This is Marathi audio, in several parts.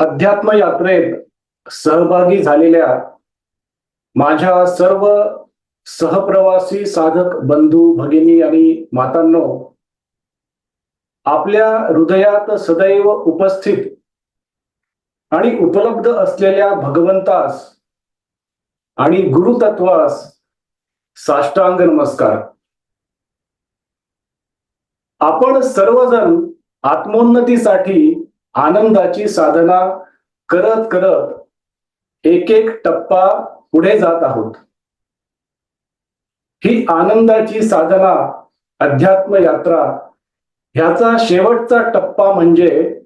अध्यात्म यात्रेत सहभागी झालेल्या माझ्या सर्व सहप्रवासी साधक बंधू भगिनी आणि मातांनो आपल्या हृदयात सदैव उपस्थित आणि उपलब्ध असलेल्या भगवंतास आणि गुरुतत्वास साष्टांग नमस्कार. आपण सर्वजण आत्मोन्नतीसाठी आनंदाची साधना करत करत एक एक टप्पा पुढे जात आहोत. ही आनंदाची साधना अध्यात्म यात्रा ह्याचा शेवटचा टप्पा म्हणजे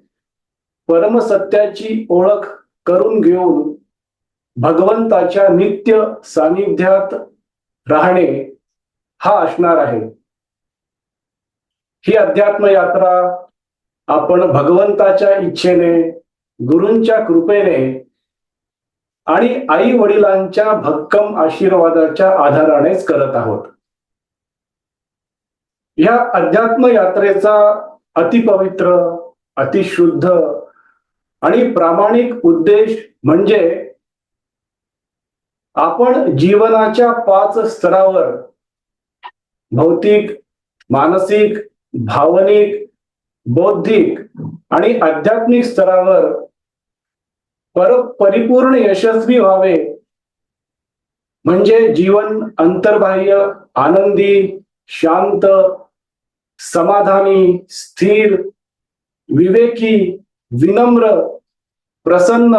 परमसत्याची ओळख करून घेऊन भगवंताच्या नित्य सानिध्यात राहणे हा असणार आहे. ही अध्यात्म यात्रा आपण भगवंताच्या इच्छेने गुरूंच्या कृपेने आणि आई वडिलांच्या भक्कम आशीर्वादाच्या आधारानेच करत आहोत. या अध्यात्म यात्रेचा अतिपवित्र अतिशुद्ध आणि प्रामाणिक उद्देश म्हणजे आपण जीवनाच्या पाच स्तरावर भौतिक मानसिक भावनिक बौद्धिक आणि आध्यात्मिक स्तरावर पर परिपूर्ण यशस्वी व्हावे. म्हणजे जीवन अंतर्बाह्य आनंदी शांत समाधानी स्थिर विवेकी विनम्र प्रसन्न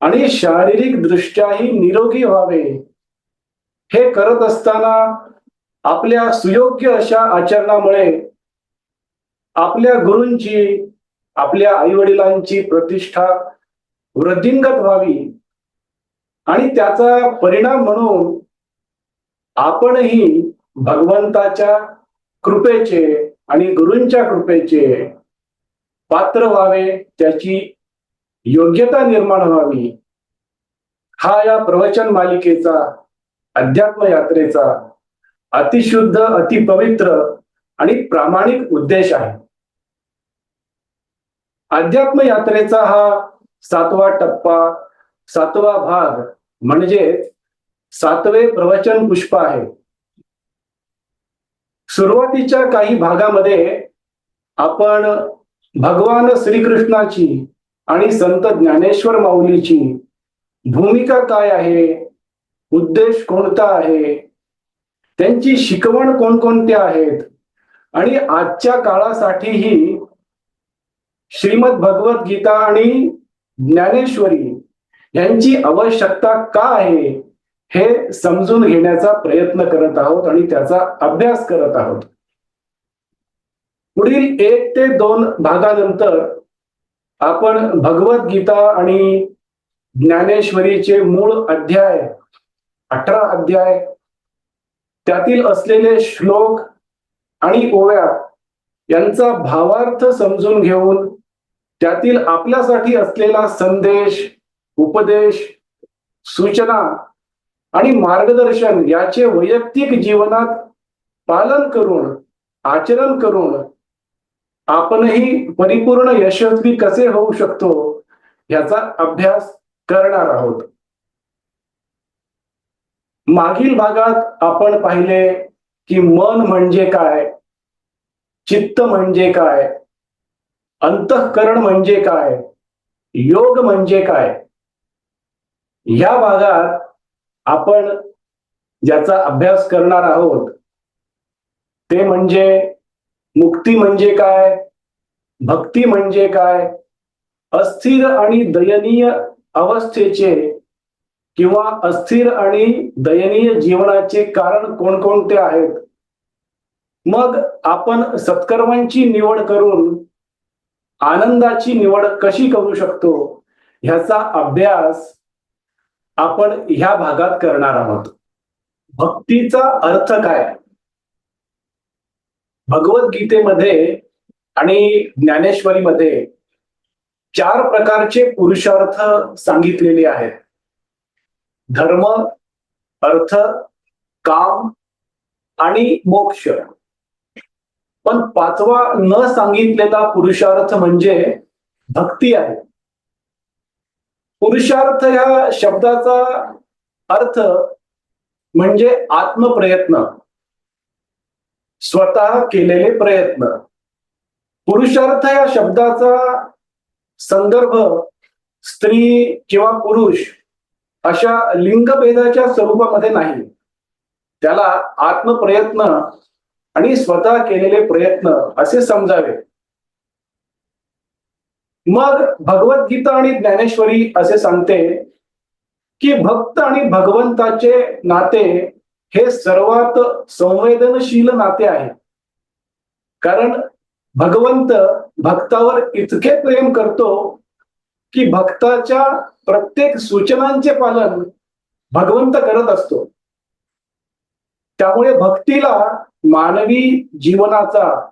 आणि शारीरिक दृष्ट्याही निरोगी व्हावे. हे करत असताना आपल्या सुयोग्य अशा आचरणामुळे आपल्या गुरूंची आपल्या आई वडिलांची प्रतिष्ठा वृद्धिंगत व्हावी. आणि त्याचा परिणाम म्हणून आपणही भगवंताच्या कृपेचे आणि गुरूंच्या कृपेचे पात्र व्हावे त्याची योग्यता निर्माण व्हावी. हा या प्रवचन मालिकेचा अध्यात्म यात्रेचा अतिशुद्ध अतिपवित्र आणि प्रामाणिक उद्देश आहे. अध्यात्म यात्रेचा हा सातवा टप्पा सातवा भाग म्हणजे सातवे प्रवचन पुष्प आहे. सुरुवातीच्या काही भागामध्ये आपण भगवान श्रीकृष्णाची आणि संत ज्ञानेश्वर माऊलीची भूमिका काय आहे उद्देश कोणता आहे त्यांची शिकवण कोणकोणत्या आहेत आणि आजच्या काळासाठीही श्रीमद भगवत गीता आणि ज्ञानेश्वरी यांची आवश्यकता का आहे हे समजून घेण्याचा प्रयत्न करत आहोत आणि त्याचा अभ्यास करत आहोत. पुढील एक ते दोन भागानंतर आपण भगवत गीता आणि ज्ञानेश्वरीचे मूळ अध्याय अठरा अध्याय त्यातील असलेले श्लोक आणि ओव्या यांचा भावार्थ समजून घेऊन त्यातील आपल्यासाठी असलेला संदेश उपदेश सूचना आणि मार्गदर्शन याचे वैयक्तिक जीवनात पालन करून आचरण करून आपणही परिपूर्ण यशस्वी कसे होऊ शकतो याचा अभ्यास करणार आहोत. मागील भागात आपण पाहिले की मन म्हणजे काय चित्त म्हणजे काय अंतःकरण म्हणजे काय? योग म्हणजे काय? या भागात आपण ज्याचा अभ्यास करणार आहोत ते म्हणजे मुक्ती म्हणजे काय? भक्ती म्हणजे काय? अस्थिर आणि दयनीय अवस्थेचे किंवा अस्थिर आणि दयनीय जीवनाचे कारण कोणकोणते आहेत? मग आपण सत्कर्मांची निवड करून आनंदाची निवड कशी करू शकतो ह्याचा अभ्यास आपण ह्या भागात करणार आहोत. भक्तीचा अर्थ काय? भगवद्गीतेमध्ये आणि ज्ञानेश्वरीमध्ये चार प्रकारचे पुरुषार्थ सांगितलेले आहेत. धर्म अर्थ काम आणि मोक्ष. पण पाचवा न सांगितलेला पुरुषार्थ म्हणजे भक्ती आहे. पुरुषार्थ ह्या शब्दाचा अर्थ म्हणजे आत्मप्रयत्न. स्वतः केलेले प्रयत्न. पुरुषार्थ या शब्दाचा संदर्भ स्त्री किंवा पुरुष अशा लिंगभेदाच्या स्वरूपामध्ये नाही. त्याला आत्मप्रयत्न आणि स्वतः केलेले प्रयत्न असे समजावे. मग भगवद्गीता आणि ज्ञानेश्वरी असे सांगते की भक्त आणि भगवंताचे नाते हे सर्वात संवेदनशील नाते आहे. कारण भगवंत भक्तावर इतके प्रेम करतो की भक्ताच्या प्रत्येक सूचनांचे पालन भगवंत करत असतो. त्यामुळे भक्तीला मानवी जीवनाचा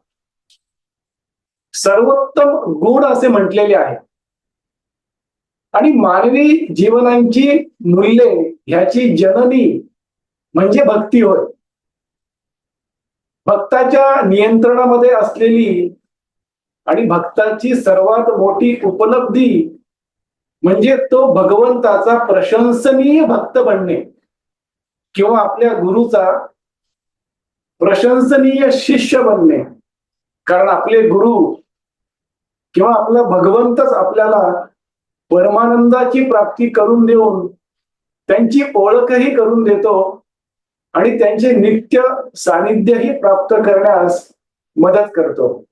सर्वोत्तम गुण असे म्हटलेले आहे. आणि मानवी जीवनांची मूल्ये ह्याची जननी म्हणजे भक्ती होय. भक्ताच्या नियंत्रणामध्ये असलेली आणि भक्ताची सर्वात मोठी उपलब्धी म्हणजे तो भगवंताचा प्रशंसनीय भक्त बनणे. किंवा आपल्या गुरुचा प्रशंसनीय शिष्य बनणे. कारण आपले गुरु किंवा आपला भगवंतच आपल्याला परमानंदाची प्राप्ती करून देऊन त्यांची ओळखही करून देतो आणि त्यांचे नित्य सानिध्यही प्राप्त करण्यास मदत करतो.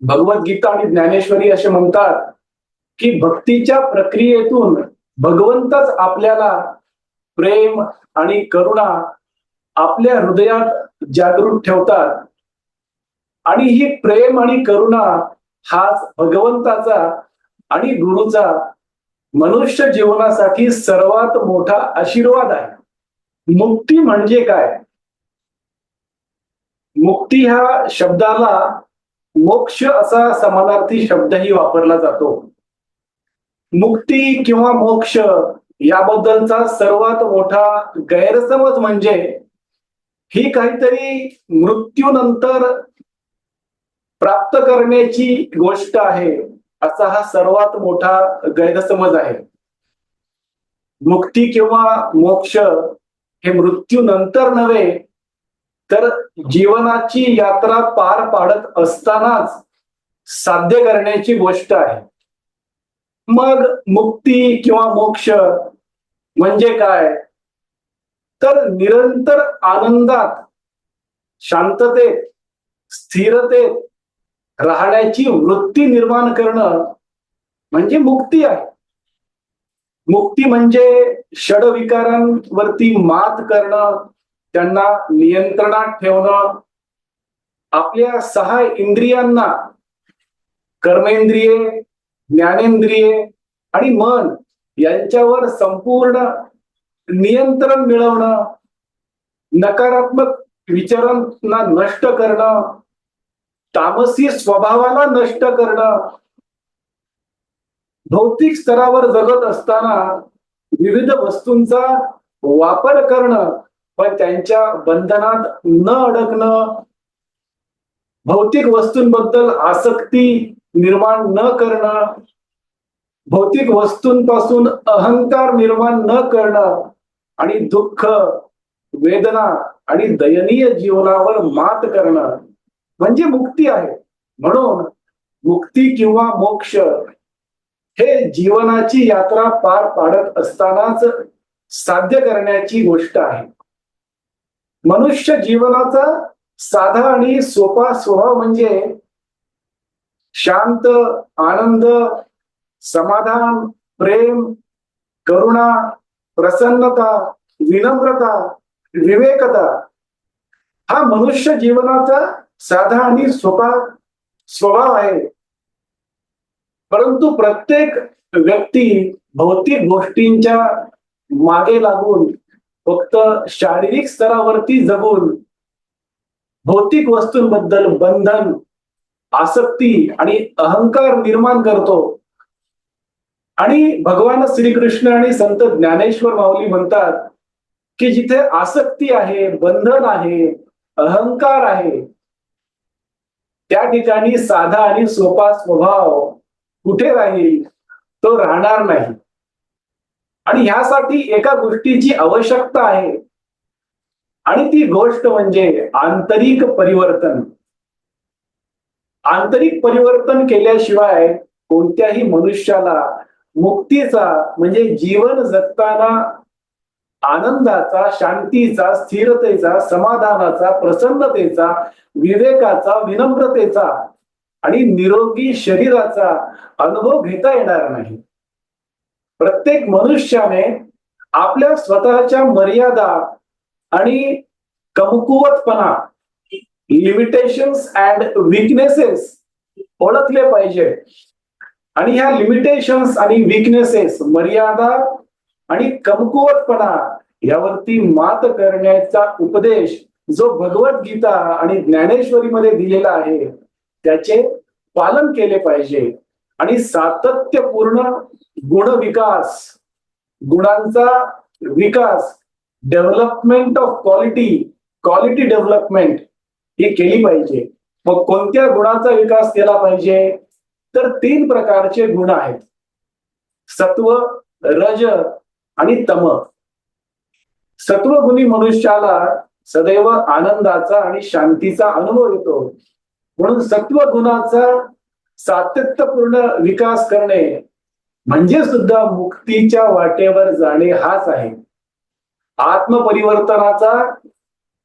भगवद्गीता आणि ज्ञानेश्वरी असे म्हणतात की भक्तीच्या प्रक्रियेतून भगवंतच आपल्याला प्रेम आणि करुणा आपल्या हृदयात जागृत ठेवतात. आणि ही प्रेम आणि करुणा हाच भगवंताचा आणि गुरुचा मनुष्य जीवनासाठी सर्वात मोठा आशीर्वाद आहे. मुक्ती म्हणजे काय? मुक्ती ह्या शब्दाला मोक्ष असा समानार्थी शब्दही वापरला जातो. मुक्ती किंवा मोक्ष याबद्दलचा सर्वात मोठा गैरसमज म्हणजे ही काहीतरी मृत्यूनंतर प्राप्त करण्याची गोष्ट आहे असा हा सर्वात मोठा गैरसमज आहे. मुक्ती किंवा मोक्ष हे मृत्यूनंतर नव्हे तर जीवनाची यात्रा पार पाडत असतानाच साध्य करण्याची गोष्ट आहे. मग मुक्ती किंवा मोक्ष म्हणजे काय? तर निरंतर आनंदात शांततेत स्थिरतेत राहण्याची वृत्ती निर्माण करणं म्हणजे मुक्ती आहे. मुक्ती म्हणजे षडविकारांवरती मात करणं त्यांना नियंत्रणात ठेवणं आपल्या सहा इंद्रियांना कर्मेंद्रिये ज्ञानेंद्रिये आणि मन यांच्यावर संपूर्ण नियंत्रण मिळवणं नकारात्मक विचारांना नष्ट करणं तामसी स्वभावाला नष्ट करणं भौतिक स्तरावर जगत असताना विविध वस्तूंचा वापर करणं पण त्यांच्या बंधनात न अडकणं भौतिक वस्तूंबद्दल आसक्ती निर्माण न करणं भौतिक वस्तूंपासून अहंकार निर्माण न करणं आणि दुःख वेदना आणि दयनीय जीवनावर मात करणं म्हणजे मुक्ती आहे. म्हणून मुक्ती किंवा मोक्ष हे जीवनाची यात्रा पार पाडत असतानाच साध्य करण्याची गोष्ट आहे. मनुष्य जीवनाचा साधा आणि सोपा स्वभाव म्हणजे शांत आनंद समाधान प्रेम करुणा प्रसन्नता विनम्रता विवेकता हा मनुष्य जीवनाचा साधा आणि सोपा स्वभाव आहे. परंतु प्रत्येक व्यक्ती भौतिक गोष्टींच्या मागे लागून फक्त शारीरिक स्तरावरती जगून भौतिक वस्तूंबद्दल बंधन आसक्ती आणि अहंकार निर्माण करतो. आणि भगवान श्रीकृष्ण आणि संत ज्ञानेश्वर माऊली म्हणतात की जिथे आसक्ती आहे बंधन आहे अहंकार आहे त्या ठिकाणी साधा आणि सोपा स्वभाव कुठे राहील तो राहणार नाही. आणि ह्यासाठी एका गोष्टीची आवश्यकता आहे. आणि ती गोष्ट म्हणजे आंतरिक परिवर्तन. आंतरिक परिवर्तन केल्याशिवाय कोणत्याही मनुष्याला मुक्तीचा म्हणजे जीवन जगताना आनंदाचा शांतीचा स्थिरतेचा समाधानाचा प्रसन्नतेचा विवेकाचा विनम्रतेचा आणि निरोगी शरीराचा अनुभव घेता येणार नाही. प्रत्येक मनुष्याने आपल्या स्वतःच्या मर्यादा आणि कमकुवतपणा लिमिटेशन्स अँड विकनेसेस ओळखले पाहिजे. आणि ह्या लिमिटेशन्स आणि विकनेसेस मर्यादा आणि कमकुवतपणा यावरती मात करण्याचा उपदेश जो भगवद्गीता आणि ज्ञानेश्वरीमध्ये दिलेला आहे त्याचे पालन केले पाहिजे. आणि सातत्यपूर्ण गुण विकास गुणांचा विकास development of quality quality development ही केली पाहिजे. मग कोणत्या गुणाचा विकास केला पाहिजे? तर तीन प्रकारचे गुण आहेत. सत्व रज आणि तम. सत्वगुणी मनुष्याला सदैव आनंदाचा आणि शांतीचा अनुभव येतो. म्हणून सत्व गुणाचा सातत्यपूर्ण विकास करणे म्हणजे सुद्धा मुक्तीच्या वाटेवर जाणे हाच आहे. आत्मपरिवर्तनाचा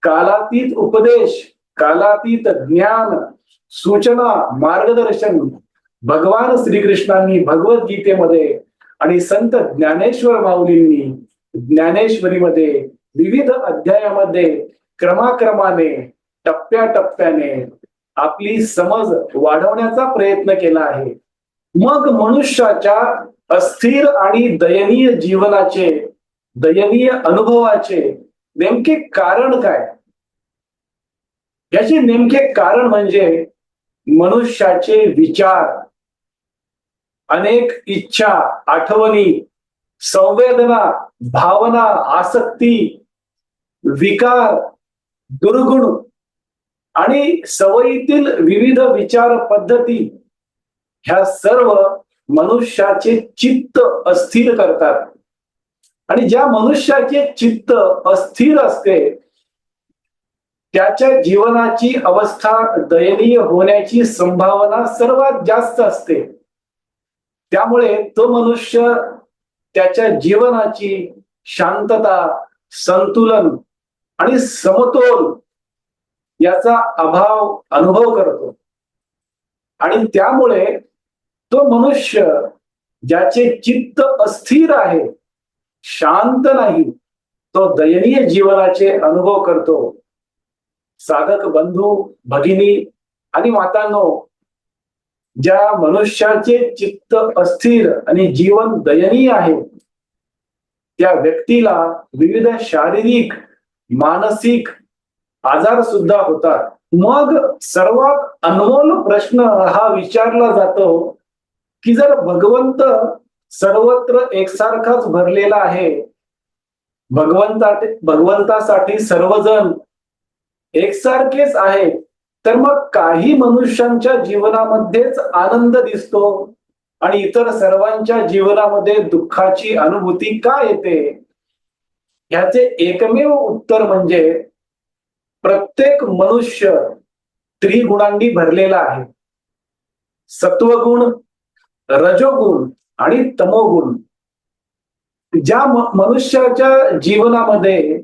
कालातीत उपदेश कालातीत ज्ञान सूचना मार्गदर्शन भगवान श्रीकृष्णांनी भगवद्गीतेमध्ये आणि संत ज्ञानेश्वर माऊलींनी ज्ञानेश्वरीमध्ये विविध अध्यायामध्ये क्रमाक्रमाने टप्प्याटप्प्याने आपली समज वाढवण्याचा प्रयत्न केला आहे. मग मनुष्याच्या अस्थिर आणि दयनीय जीवनाचे दयनीय अनुभवाचे नेमके कारण काय? याचे नेमके कारण म्हणजे मनुष्याचे विचार. अनेक इच्छा आठवणी संवेदना भावना आसक्ती विकार दुर्गुण आणि सवयीतील विविध विचार पद्धती ह्या सर्व मनुष्याचे चित्त अस्थिर करतात. आणि ज्या मनुष्याचे चित्त अस्थिर असते त्याच्या जीवनाची अवस्था दयनीय होण्याची संभावना सर्वात जास्त असते. त्यामुळे तो मनुष्य त्याच्या जीवनाची शांतता संतुलन आणि समतोल याचा अभाव अनुभव करतो. आणि त्यामुळे तो मनुष्य ज्याचे चित्त अस्थिर आहे शांत नाही तो दयनीय जीवनाचे अनुभव करतो. साधक बंधू भगिनी आणि मातांनो ज्या मनुष्याचे चित्त अस्थिर आणि जीवन दयनीय आहे त्या व्यक्तीला विविध शारीरिक मानसिक आजार सुद्धा होतात. मग सर्वात अनमोल प्रश्न हा विचारला जातो की जर भगवंत सर्वत्र एकसारखाच भरलेला आहे भगवंता भगवंतासाठी सर्वजण एकसारखेच आहेत तर मग काही मनुष्यांच्या जीवनामध्येच आनंद दिसतो आणि इतर सर्वांच्या जीवनामध्ये दुःखाची अनुभूती का येते? ह्याचे एकमेव उत्तर म्हणजे प्रत्येक मनुष्य त्रिगुणांनी भरलेला आहे. सत्वगुण रजोगुण आणि तमोगुण. ज्या मनुष्याच्या जीवनामध्ये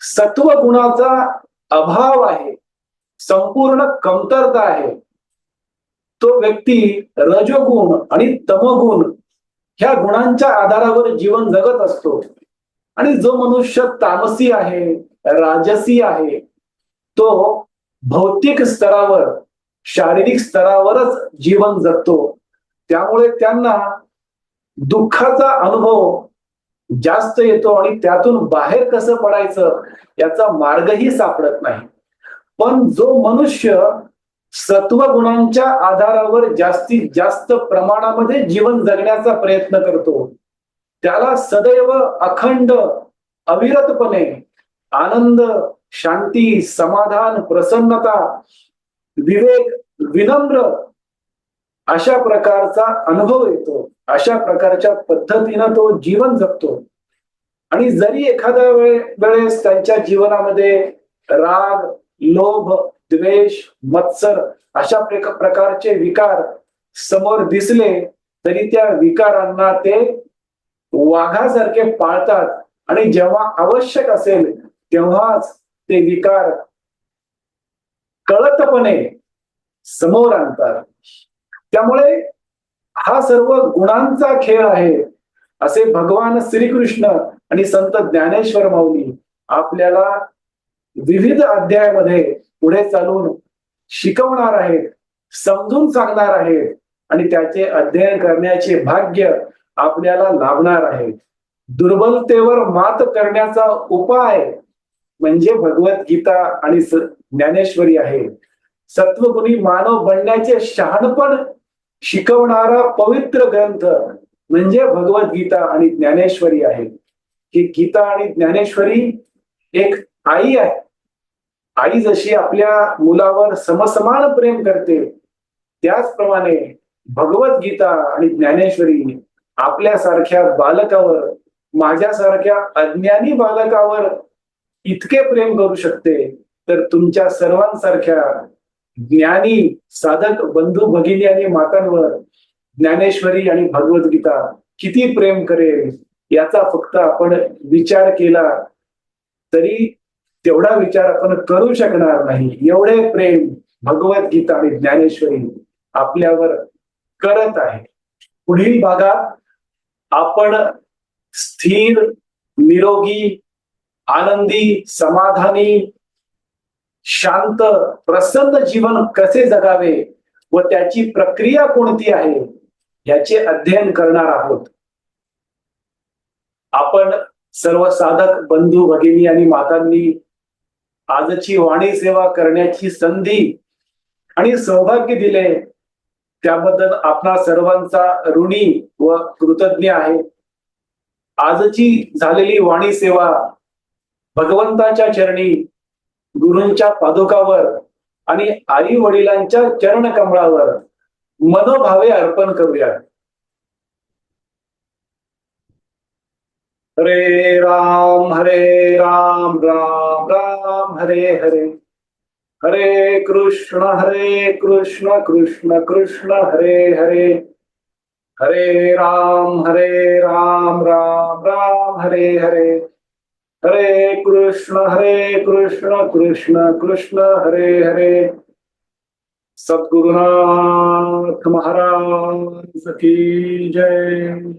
सत्व गुणाचा अभाव आहे संपूर्ण कमतरता आहे. तो व्यक्ती रजोगुण आणि तमगुण ह्या गुणांच्या आधारावर जीवन जगत असतो. आणि जो मनुष्य तामसी आहे राजसी आहे तो भौतिक स्तरावर शारीरिक स्तरावरच जीवन जगतो. त्यामुळे त्यांना दुःखाचा अनुभव जास्त येतो आणि त्यातून बाहेर कसं पडायचं याचा मार्गही सापडत नाही. पण जो मनुष्य सत्व गुणांच्या आधारावर जास्तीत जास्त प्रमाणामध्ये जीवन जगण्याचा प्रयत्न करतो त्याला सदैव अखंड अविरतपणे आनंद शांती समाधान प्रसन्नता विवेक विनम्र अशा प्रकारचा अनुभव येतो. अशा प्रकारच्या पद्धतीनं तो जीवन जगतो. आणि जरी एखाद्या वेळे वेळेस त्यांच्या जीवनामध्ये राग लोभ द्वेष मत्सर अशा प्रकारचे विकार समोर दिसले तरी त्या विकारांना ते वाघासारखे पाळतात. आणि जेव्हा आवश्यक असेल तेव्हाच ते विकार कळतपणे समोर आणतात. त्यामुळे हा सर्व गुणांचा खेळ आहे असे भगवान श्रीकृष्ण आणि संत ज्ञानेश्वर माऊली आपल्याला विविध अध्यायामध्ये पुढे चालून शिकवणार आहेत समजून सांगणार आहेत आणि त्याचे अध्ययन करण्याचे भाग्य आपल्याला लाभणार आहे. दुर्बलतेवर मात करण्याचा उपाय म्हणजे भगवद्गीता आणि ज्ञानेश्वरी आहे. सत्वगुणी मानव बनण्याचे शहाणपण शिकवणारा पवित्र ग्रंथ म्हणजे भगवद्गीता आणि ज्ञानेश्वरी आहे. ही गीता आणि ज्ञानेश्वरी एक आई आहे आई जशी आपल्या मुलावर समसमान प्रेम करते त्याचप्रमाणे भगवद्गीता आणि ज्ञानेश्वरी आपल्यासारख्या बालकावर माझ्यासारख्या अज्ञानी बालकावर इतके प्रेम करू शकते तर तुमच्या सर्वांसारख्या ज्ञानी साधक बंधू भगिनी आणि मातांवर ज्ञानेश्वरी आणि भगवद्गीता किती प्रेम करेल याचा फक्त आपण विचार केला तरी तेवढा विचार आपण करू शकणार नाही. एवढे प्रेम भगवद्गीता आणि ज्ञानेश्वरी आपल्यावर करत आहे. पुढील भागात आपण स्थिर निरोगी आनंदी समाधानी शांत प्रसन्न जीवन कसे जगावे व त्याची प्रक्रिया कोणती आहे याचे अध्ययन करणार आहोत. आपण सर्व साधक बंधू भगिनी आणि मातांनी आजची वाणी सेवा करण्याची संधी आणि सौभाग्य दिले. त्याबद्दल आपणा सर्वांचा ऋणी व कृतज्ञ आहे. आजची झालेली वाणी सेवा भगवंताच्या चरणी गुरूंच्या पादुकावर आणि आई वडिलांच्या चरण कमळावर मनोभावे अर्पण करूया हरे राम हरे राम राम राम, हरे हरे। हरे कृष्ण हरे कृष्ण कृष्ण कृष्ण, हरे हरे। हरे राम हरे राम राम राम, हरे हरे। हरे कृष्ण हरे कृष्ण कृष्ण कृष्ण, हरे हरे। सद्गुरुनाथ महाराज की जय।